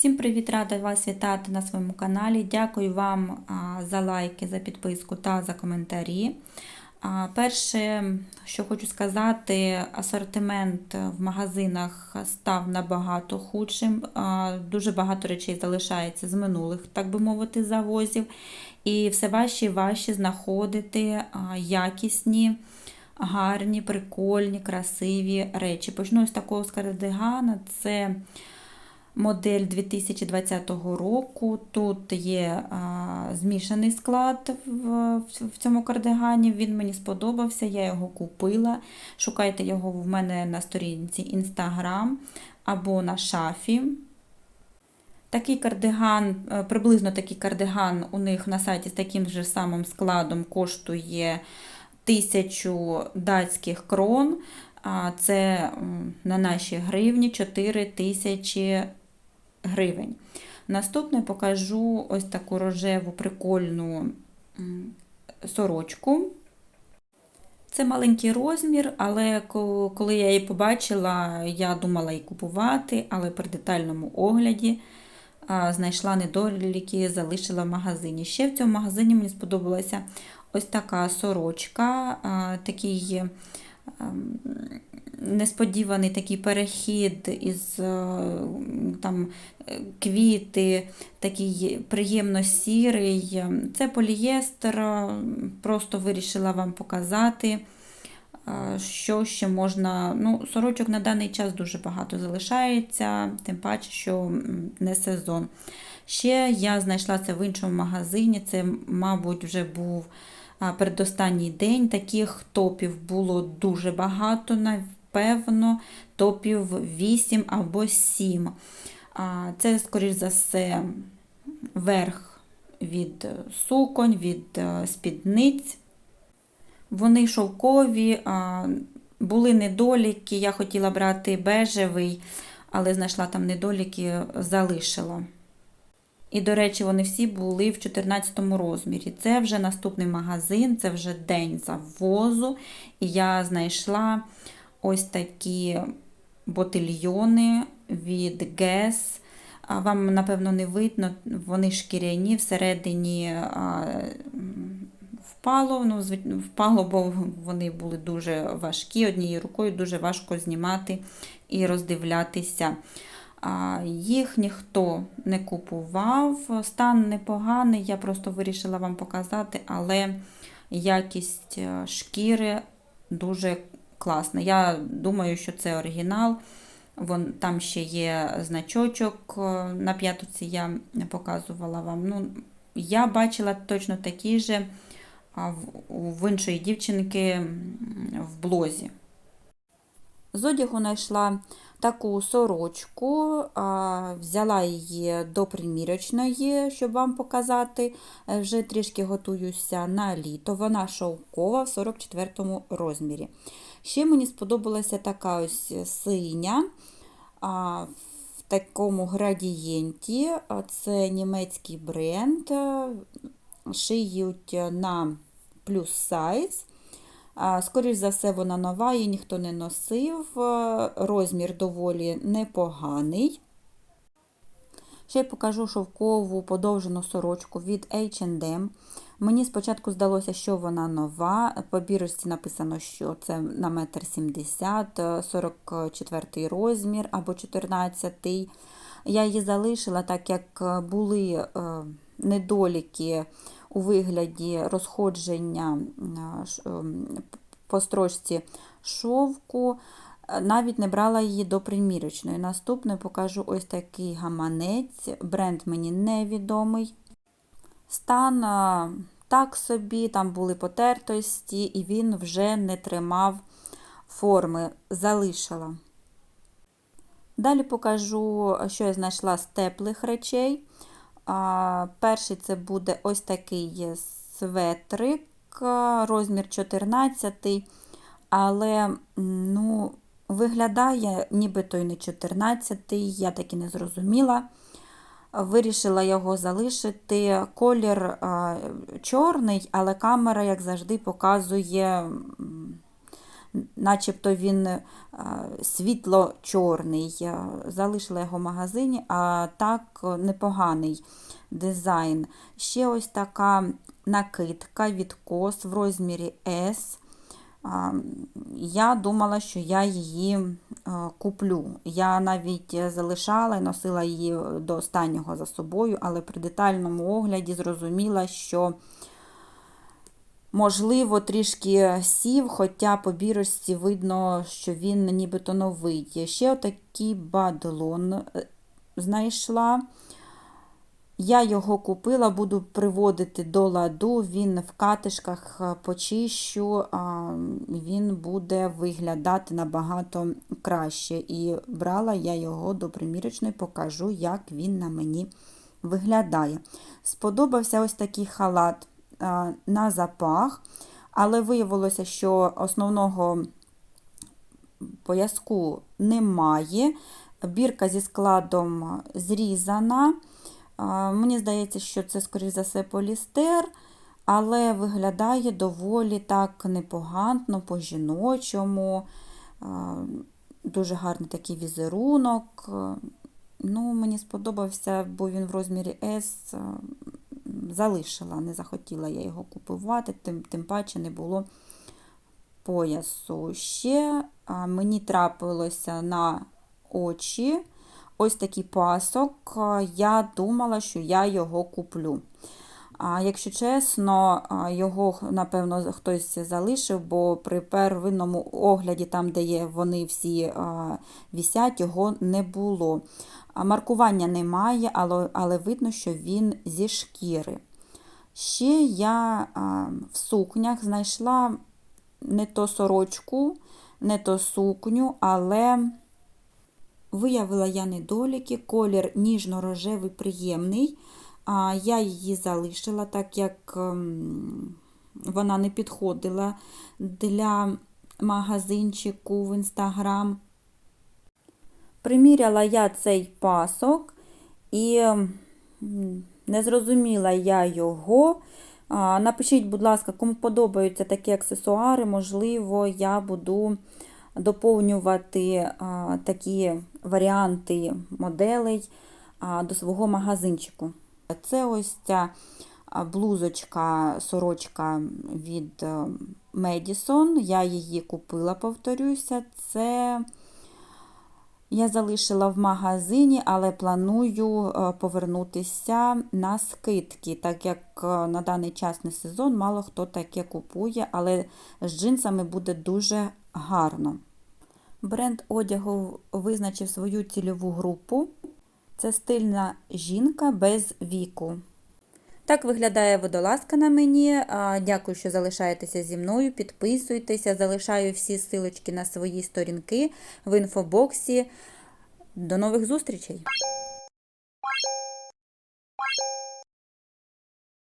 Всім привіт, рада вас вітати на своєму каналі. Дякую вам за лайки, за підписку та за коментарі. Перше, що хочу сказати, асортимент в магазинах став набагато худшим. Дуже багато речей залишається з минулих, так би мовити, завозів. І все важче і важче знаходити якісні, гарні, прикольні, красиві речі. Почну з такого з кардигана. Це модель 2020 року. Тут є а, змішаний склад в, в цьому кардигані. Він мені сподобався, я його купила. Шукайте його в мене на сторінці Instagram або на шафі. Такий кардиган, е, приблизно такий кардиган у них на сайті з таким же самим складом коштує 1000 датських крон. А Це на наші гривні 4 тисячі гривень. Наступне покажу ось таку рожеву прикольну сорочку. Це маленький розмір, але коли я її побачила, я думала її купувати, але при детальному огляді знайшла недоліки, залишила в магазині. Ще в цьому магазині мені сподобалася ось така сорочка, такий ем, несподіваний такий перехід із е, там е, квіти, такий приємно сірий. Це полієстер, е, просто вирішила вам показати, що ще можна. Ну, Сорочок на даний час дуже багато залишається, тим паче, що не сезон. Ще я знайшла це в іншому магазині, це, мабуть, вже був передостанній день. Таких топів було дуже багато, напевно, топів 8 або 7. Це, скоріш за все, верх від суконь, від е, спідниць. Вони шовкові, були недоліки. Я хотіла брати бежевий, але знайшла там недоліки, залишила. І, до речі, вони всі були в 14 розмірі. Це вже наступний магазин, це вже день завозу. І я знайшла ось такі ботильйони від Guess. Вам, напевно, не видно, вони шкіряні, всередині впало, ну, впало, бо вони були дуже важкі, однією рукою дуже важко знімати і роздивлятися. Їх ніхто не купував. Стан непоганий, я просто вирішила вам показати, але якість е, шкіри дуже класна. Я думаю, що це оригінал. Вон, там ще є значочок е, на п'ятоці, я показувала вам. Ну, я бачила точно такі же в іншої дівчинки в блозі. З одягу знайшла таку сорочку, взяла її до примірочної, щоб вам показати. Е, Вже трішки готуюся на літо. Вона шовкова в 44 розмірі. Ще мені сподобалася така ось синя в такому градієнті. Це німецький бренд. е, Шиють на плюс сайз. А, Скоріш за все, вона нова, її ніхто не носив. Е, Розмір доволі непоганий. Ще й покажу шовкову подовжену сорочку від H&M. Мені спочатку здалося, що вона нова. По бірочці написано, що це на 1,70 м, 44 розмір або 14. Я її залишила, так як були е, недоліки у вигляді розходження ем, по строчці шовку. Е, Навіть не брала її до примірочної. Наступною покажу ось такий гаманець. Бренд мені невідомий. Стан е, так собі, там були потертості, і він вже не тримав форми, залишила. Далі покажу, що я знайшла з теплих речей. Перший це буде ось такий светрик, розмір 14, але ну, виглядає нібито й не 14, я так і не зрозуміла. Вирішила його залишити. Колір чорний, але камера, як завжди, показує начебто він е, світло-чорний. Залишила його в магазині, а так е, непоганий дизайн. Ще ось така накидка від кос в розмірі S. Я думала, що я її е, куплю. Я навіть залишала і носила її до останнього за собою, але при детальному огляді зрозуміла, що, можливо, трішки сів, хоча по бірочці видно, що він нібито новий. Ще отакий бадлон е, знайшла. Я його купила, буду приводити до ладу, він в катишках е, почищу, він буде виглядати набагато краще. І брала я його до примірочної, покажу, як він на мені виглядає. Сподобався ось такий халат на запах, але виявилося, що основного пояску немає. Бірка зі складом зрізана. Мені здається, що це, скоріш за все, полістер, але виглядає доволі так непогано, по-жіночому. Дуже гарний такий візерунок. Ну, Мені сподобався, бо він в розмірі S залишила, не захотіла я його купувати, тим, тим паче не було поясу. Ще мені трапилося на очі. Ось такий пасок. Я думала, що я його куплю. А Якщо чесно, його, напевно, хтось залишив, бо при первинному огляді, там, де є вони всі вісять, його не було. Маркування немає, але, але видно, що він зі шкіри. Ще я в сукнях знайшла не то сорочку, не то сукню, але Виявила я недоліки, колір ніжно-рожевий приємний. А Я її залишила, так як ем, вона не підходила для магазинчику в інстаграм. Приміряла я цей пасок і не зрозуміла я його. Напишіть, будь ласка, кому подобаються такі аксесуари, можливо, я буду доповнювати такі варіанти моделей до свого магазинчику. Це ось ця блузочка, сорочка від Madison. Я її купила, повторюся. Це я залишила в магазині, але планую повернутися на скидки, так як на даний час не сезон, мало хто таке купує, але з джинсами буде дуже гарно. Бренд одягу визначив свою цільову групу. Це стильна жінка без віку. Так виглядає водолазка на мені. Дякую, що залишаєтеся зі мною. Підписуйтеся, залишаю всі силочки на свої сторінки в інфобоксі. До нових зустрічей!